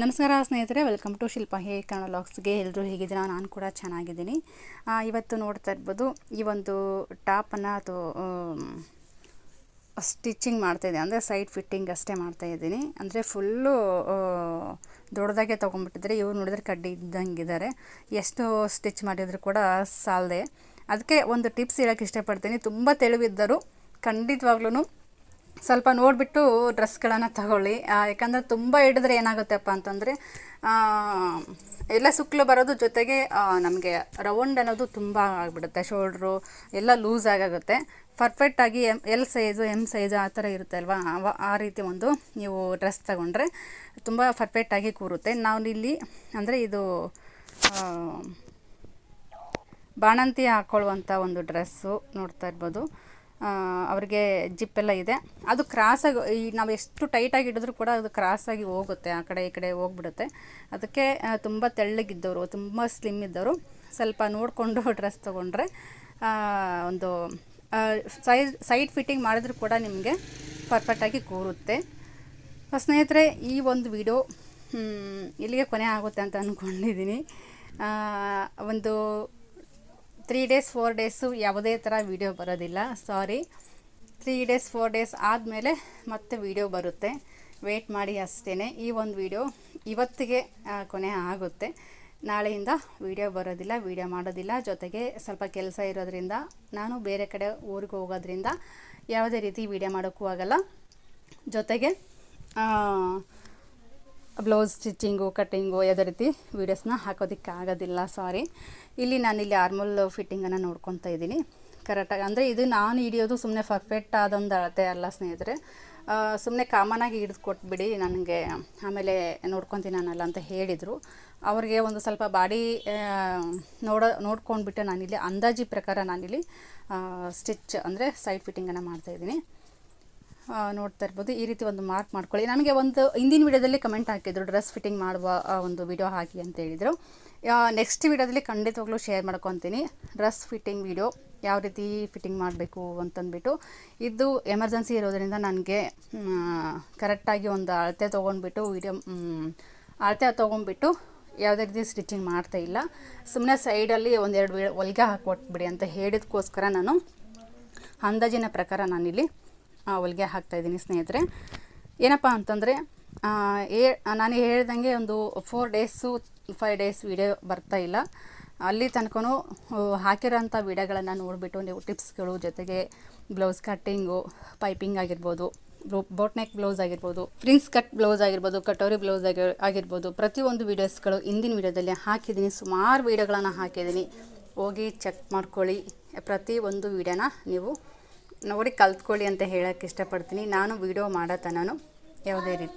ನಮಸ್ಕಾರ ಸ್ನೇಹಿತರೆ welcome to Shilpa ಹೇ ಕನ್ನಡ ಲಾಕ್ಸ್ಗೆ ಎಲ್ಲರೂ ಹೇಗಿದ್ದೀರಾ? ನಾನು ಕೂಡ ಚೆನ್ನಾಗಿದ್ದೀನಿ. ಇವತ್ತು ನೋಡ್ತಾ ಇರ್ಬೋದು, ಈ ಒಂದು ಟಾಪನ್ನು ಅಥವಾ ಸ್ಟಿಚಿಂಗ್ ಮಾಡ್ತಾಯಿದ್ದೆ ಅಂದರೆ ಸೈಡ್ ಫಿಟ್ಟಿಂಗ್ ಅಷ್ಟೇ ಮಾಡ್ತಾ ಇದ್ದೀನಿ. ಅಂದರೆ ಫುಲ್ಲು ದೊಡ್ಡದಾಗೆ ತೊಗೊಂಡ್ಬಿಟ್ಟಿದ್ರೆ, ಇವ್ರು ನೋಡಿದ್ರೆ ಕಡ್ಡಿ ಇದ್ದಂಗೆ ಇದ್ದಾರೆ ಎಷ್ಟು ಸ್ಟಿಚ್ ಮಾಡಿದರೂ ಕೂಡ ಸಾಲದೆ. ಅದಕ್ಕೆ ಒಂದು ಟಿಪ್ಸ್ ಹೇಳೋಕ್ಕೆ ಇಷ್ಟಪಡ್ತೀನಿ. ತುಂಬ ತೆಳುವಿದ್ದರು ಖಂಡಿತವಾಗ್ಲೂ ಸ್ವಲ್ಪ ನೋಡಿಬಿಟ್ಟು ಡ್ರೆಸ್ಗಳನ್ನು ತಗೊಳ್ಳಿ. ಯಾಕಂದರೆ ತುಂಬ ಹಿಡಿದ್ರೆ ಏನಾಗುತ್ತಪ್ಪ ಅಂತಂದರೆ ಎಲ್ಲ ಸುಕ್ಲು ಬರೋದು ಜೊತೆಗೆ ನಮಗೆ ರೌಂಡ್ ಅನ್ನೋದು ತುಂಬ ಆಗಿಬಿಡುತ್ತೆ. ಶೋಲ್ಡ್ರು ಎಲ್ಲ ಲೂಸ್ ಆಗುತ್ತೆ ಪರ್ಫೆಕ್ಟಾಗಿ M L size M size ಆ ಥರ ಇರುತ್ತೆ ಅಲ್ವಾ? ಆ ರೀತಿ ಒಂದು ನೀವು ಡ್ರೆಸ್ ತಗೊಂಡ್ರೆ ತುಂಬ ಪರ್ಫೆಕ್ಟಾಗಿ ಕೂರುತ್ತೆ. ನಾವು ಇಲ್ಲಿ ಅಂದರೆ ಇದು ಬಾಣಂತಿ ಹಾಕ್ಕೊಳ್ಳುವಂಥ ಒಂದು ಡ್ರೆಸ್ಸು ನೋಡ್ತಾ ಇರ್ಬೋದು. ಅವ್ರಿಗೆ ಜಿಪ್ಪೆಲ್ಲ ಇದೆ. ಅದು ಕ್ರಾಸಾಗಿ ಈ ನಾವು ಎಷ್ಟು ಟೈಟಾಗಿ ಹಿಡಿದ್ರೂ ಕೂಡ ಅದು ಕ್ರಾಸಾಗಿ ಹೋಗುತ್ತೆ. ಆ ಕಡೆ ಈ ಕಡೆ ಹೋಗ್ಬಿಡುತ್ತೆ. ಅದಕ್ಕೆ ತುಂಬ ತೆಳ್ಳಗಿದ್ದವರು, ತುಂಬ ಸ್ಲಿಮ್ ಇದ್ದವರು, ಸ್ವಲ್ಪ ನೋಡಿಕೊಂಡು ಡ್ರೆಸ್ ತೊಗೊಂಡ್ರೆ ಒಂದು ಸೈಡ್ ಸೈಡ್ ಫಿಟ್ಟಿಂಗ್ ಮಾಡಿದ್ರೂ ಕೂಡ ನಿಮಗೆ ಪರ್ಫೆಕ್ಟಾಗಿ ಕೂರುತ್ತೆ. ಸ್ನೇಹಿತರೆ, ಈ ಒಂದು ವಿಡಿಯೋ ಇಲ್ಲಿಗೆ ಕೊನೆ ಆಗುತ್ತೆ ಅಂತ ಅಂದ್ಕೊಂಡಿದ್ದೀನಿ ಒಂದು ತ್ರೀ ಡೇಸ್ ಫೋರ್ ಡೇಸು ಯಾವುದೇ ಥರ ವೀಡಿಯೋ ಬರೋದಿಲ್ಲ. Sorry three days four days ಆದಮೇಲೆ ಮತ್ತೆ ವೀಡಿಯೋ ಬರುತ್ತೆ. ವೆಯ್ಟ್ ಮಾಡಿ ಅಷ್ಟೇ ಈ ಒಂದು ವೀಡಿಯೋ ಇವತ್ತಿಗೆ ಕೊನೆ ಆಗುತ್ತೆ. ನಾಳೆಯಿಂದ ವೀಡಿಯೋ ಬರೋದಿಲ್ಲ ವೀಡಿಯೋ ಮಾಡೋದಿಲ್ಲ. ಜೊತೆಗೆ ಸ್ವಲ್ಪ ಕೆಲಸ ಇರೋದ್ರಿಂದ, ನಾನು ಬೇರೆ ಕಡೆ ಊರಿಗೆ ಹೋಗೋದ್ರಿಂದ ಯಾವುದೇ ರೀತಿ ವೀಡಿಯೋ ಮಾಡೋಕ್ಕೂ ಆಗಲ್ಲ. ಜೊತೆಗೆ ಬ್ಲೌಸ್ ಸ್ಟಿಚಿಂಗು ಕಟ್ಟಿಂಗು, ಯಾವುದೇ ರೀತಿ ವೀಡಿಯೋಸ್ನ ಹಾಕೋದಕ್ಕೆ ಆಗೋದಿಲ್ಲ ಸಾರಿ ಇಲ್ಲಿ ನಾನಿಲ್ಲಿ ಆರ್ಮಲ್ ಫಿಟ್ಟಿಂಗನ್ನು ನೋಡ್ಕೊತಾ ಇದ್ದೀನಿ. ಕರೆಕ್ಟಾಗಿ ಅಂದರೆ ಇದು ನಾನು ಹಿಡಿಯೋದು ಸುಮ್ಮನೆ ಪರ್ಫೆಕ್ಟ್ ಆದೊಂದು ಅಳತೆ ಅಲ್ಲ ಸ್ನೇಹಿತರೆ. ಸುಮ್ಮನೆ ಕಾಮನಾಗಿ ಹಿಡಿದು ಕೊಟ್ಬಿಡಿ, ನನಗೆ ಆಮೇಲೆ ನೋಡ್ಕೊತೀನಲ್ಲ ಅಂತ ಹೇಳಿದರು. ಅವ್ರಿಗೆ ಒಂದು ಸ್ವಲ್ಪ ಬಾಡಿ ನೋಡೋ, ನೋಡ್ಕೊಂಡ್ಬಿಟ್ಟು ನಾನಿಲ್ಲಿ ಅಂದಾಜಿ ಪ್ರಕಾರ ನಾನಿಲ್ಲಿ ಸ್ಟಿಚ್ ಅಂದರೆ ಸೈಡ್ ಫಿಟ್ಟಿಂಗನ್ನು ಮಾಡ್ತಾಯಿದ್ದೀನಿ ನೋಡ್ತಾ ಇರ್ಬೋದು. ಈ ರೀತಿ ಒಂದು ಮಾರ್ಕ್ ಮಾಡ್ಕೊಳ್ಳಿ. ನಮಗೆ ಒಂದು ಹಿಂದಿನ ವಿಡಿಯೋದಲ್ಲಿ ಕಮೆಂಟ್ ಹಾಕಿದ್ರು ಡ್ರೆಸ್ ಫಿಟ್ಟಿಂಗ್ ಮಾಡುವ ಒಂದು ವಿಡಿಯೋ ಹಾಕಿ ಅಂತ ಹೇಳಿದರು. ನೆಕ್ಸ್ಟ್ ವಿಡಿಯೋದಲ್ಲಿ ಖಂಡಿತವಾಗ್ಲೂ ಶೇರ್ ಮಾಡ್ಕೊತೀನಿ. ಡ್ರೆಸ್ ಫಿಟ್ಟಿಂಗ್ ವಿಡಿಯೋ ಯಾವ ರೀತಿ ಫಿಟ್ಟಿಂಗ್ ಮಾಡಬೇಕು ಅಂತಂದ್ಬಿಟ್ಟು. ಇದು ಎಮರ್ಜೆನ್ಸಿ ಇರೋದರಿಂದ ನನಗೆ ಕರೆಕ್ಟಾಗಿ ಒಂದು ಅಳತೆ ತೊಗೊಂಡ್ಬಿಟ್ಟು ವಿಡಿಯೋ ಅಳತೆ ತೊಗೊಂಡ್ಬಿಟ್ಟು ಯಾವುದೇ ರೀತಿ ಸ್ಟಿಚಿಂಗ್ ಮಾಡ್ತಾ ಇಲ್ಲ. ಸುಮ್ಮನೆ ಸೈಡಲ್ಲಿ ಒಂದೆರಡು ಹೊಲಿಗೆ ಹಾಕ್ಕೊಟ್ಬಿಡಿ ಅಂತ ಹೇಳಿದಕ್ಕೋಸ್ಕರ ನಾನು ಅಂದಾಜಿನ ಪ್ರಕಾರ ನಾನಿಲ್ಲಿ ಹೊಲಿಗೆ ಹಾಕ್ತಾಯಿದ್ದೀನಿ ಸ್ನೇಹಿತರೆ. ಏನಪ್ಪ ಅಂತಂದರೆ ಏ ನಾನು ಹೇಳ್ದಂಗೆ ಒಂದು four days five days video ಬರ್ತಾ ಇಲ್ಲ. ಅಲ್ಲಿ ತನಕನೂ ಹಾಕಿರೋಂಥ ವೀಡಿಯೋಗಳನ್ನು ನೋಡಿಬಿಟ್ಟು ನೀವು ಟಿಪ್ಸ್ಗಳು ಜೊತೆಗೆ ಬ್ಲೌಸ್ ಕಟ್ಟಿಂಗು ಪೈಪಿಂಗ್ ಆಗಿರ್ಬೋದು ಬೋಟ್ ನೆಕ್ ಬ್ಲೌಸ್ ಆಗಿರ್ಬೋದು ಪ್ರಿನ್ಸ್ ಕಟ್ ಬ್ಲೌಸ್ ಆಗಿರ್ಬೋದು ಕಟೋರಿ ಬ್ಲೌಸ್ ಆಗಿ, ಆಗಿರ್ಬೋದು, ಪ್ರತಿಯೊಂದು ವೀಡಿಯೋಸ್ಗಳು ಹಿಂದಿನ ವೀಡಿಯೋದಲ್ಲಿ ಹಾಕಿದ್ದೀನಿ. ಸುಮಾರು ವೀಡಿಯೋಗಳನ್ನು ಹಾಕಿದ್ದೀನಿ. ಹೋಗಿ ಚೆಕ್ ಮಾಡ್ಕೊಳ್ಳಿ. ಪ್ರತಿ ಒಂದು ವೀಡಿಯೋನ ನೀವು ನೋಡಿ ಕಲ್ತ್ಕೊಳ್ಳಿ ಅಂತ ಹೇಳಕ್ಕೆ ಇಷ್ಟಪಡ್ತೀನಿ. ನಾನು ವಿಡಿಯೋ ಮಾಡೋ ತನೂ ಯಾವುದೇ ರೀತಿ